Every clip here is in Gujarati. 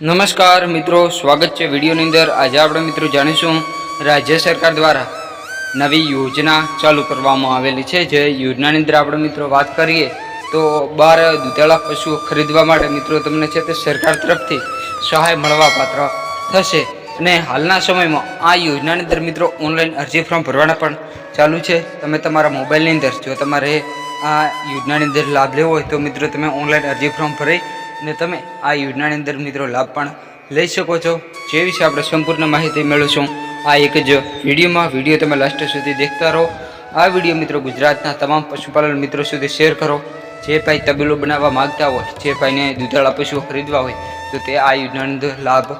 નમસ્કાર મિત્રો, સ્વાગત છે વિડીયોની અંદર. આજે આપણે મિત્રો જાણીશું રાજ્ય સરકાર દ્વારા નવી યોજના ચાલુ કરવામાં આવેલી છે. જે યોજનાની અંદર આપણે મિત્રો વાત કરીએ તો બાર દૂધાળા પશુઓ ખરીદવા માટે મિત્રો તમને છે તે સરકાર તરફથી સહાય મળવા પાત્ર થશે. અને હાલના સમયમાં આ યોજનાની અંદર મિત્રો ઓનલાઈન અરજી ફોર્મ ભરવાના પણ ચાલુ છે. તમે તમારા મોબાઈલની અંદર જો તમારે આ યોજનાની અંદર લાભ લેવો હોય તો મિત્રો તમે ઓનલાઈન અરજી ફોર્મ ભરી અને તમે આ યોજનાની અંદર મિત્રો લાભ પણ લઈ શકો છો. જે વિશે આપણે સંપૂર્ણ માહિતી મેળવીશું, આ એક જ વિડીયોમાં. વીડિયો તમે લાસ્ટ સુધી દેખતા રહો. આ વીડિયો મિત્રો ગુજરાતના તમામ પશુપાલન મિત્રો સુધી શેર કરો. જે ભાઈ તબેલો બનાવવા માંગતા હોય, જે ભાઈને દૂધાળા પશુઓ ખરીદવા હોય, તો તે આ યોજનાની લાભ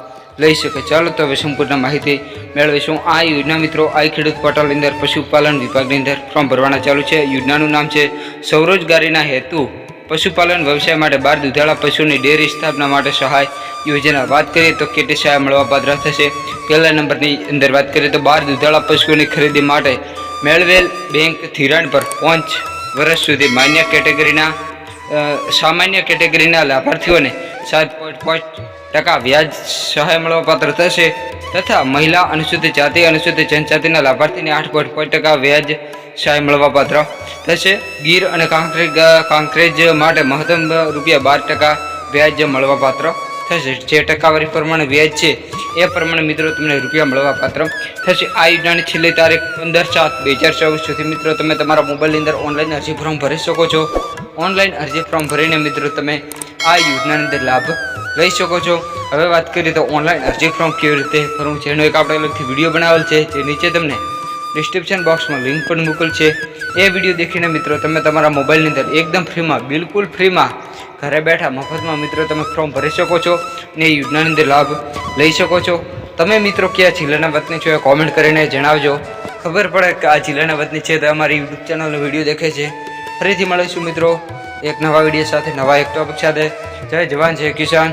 લઈ શકે. ચાલો તો હવે સંપૂર્ણ માહિતી મેળવીશું. આ યોજના મિત્રો આ ખેડૂત પોર્ટલની અંદર, પશુપાલન વિભાગની અંદર ફોર્મ ભરવાના ચાલુ છે. યોજનાનું નામ છે સ્વરોજગારીના હેતુ. પશુપાલન વ્યવસાય માટે બાર દુધાળા પશુની ડેરી સ્થાપના માટે સહાય યોજના. વાત કરીએ તો કેટલી સહાય મળવા પાત્ર થશે. પહેલા નંબરની અંદર વાત કરીએ તો બાર દૂધાળા પશુઓની ખરીદી માટે મેળવેલ બેંક ધિરાણ પર પાંચ વર્ષ સુધી માન્ય કેટેગરીના સામાન્ય કેટેગરીના લાભાર્થીઓને સાત પોઈન્ટ પાંચ ટકા વ્યાજ સહાય મળવાપાત્ર થશે તથા મહિલા અનુસૂચિત જાતિ, અનુસૂચિત જનજાતિના લાભાર્થીને આઠ પોઈન્ટ પાંચ ટકા વ્યાજ સહાય મળવાપાત્ર થશે. ગીર અને કાંકરેજ કાંકરેજ માટે મહત્તમ રૂપિયા બાર ટકા વ્યાજ મળવાપાત્ર થશે. જે ટકાવારી પ્રમાણે વ્યાજ છે એ પ્રમાણે મિત્રો તમને રૂપિયા મળવાપાત્ર થશે. આ યોજનાની છેલ્લી તારીખ પંદર સાત બે હજાર ચોવીસ સુધી મિત્રો તમે તમારા મોબાઈલની અંદર ઓનલાઈન અરજી ફોર્મ ભરી શકો છો. ઓનલાઈન અરજી ફોર્મ ભરીને મિત્રો તમે આ યોજનાની અંદર લાભ લઈ શકો છો. હવે વાત કરીએ તો ઓનલાઈન અરજી ફોર્મ કેવી રીતે ભરવું છે? એનો એક આપણે અલગથી વીડિયો બનાવેલ છે, જે નીચે તમને ડિસ્ક્રિપ્શન બોક્સમાં લિંક પણ મોકલ છે. એ વીડિયો દેખીને મિત્રો, તમે તમારા મોબાઈલની અંદર એકદમ ફ્રીમાં બિલકુલ ફ્રીમાં ઘરે બેઠા મફતમાં મિત્રો તમે ફોર્મ ભરી શકો છો અને એ યોજનાની અંદર લાભ લઈ શકો છો. તમે મિત્રો કયા જિલ્લાના વતની છો એ કોમેન્ટ કરીને જણાવજો. ખબર પડે કે આ જિલ્લાના વતની છે તો અમારી યુટ્યુબ ચેનલનો વીડિયો દેખે છે. ફરીથી મળીશું મિત્રો, એક નવા વીડિયો સાથે, નવા એક ટોપિક સાથે. જય જવાન, જય કિસાન.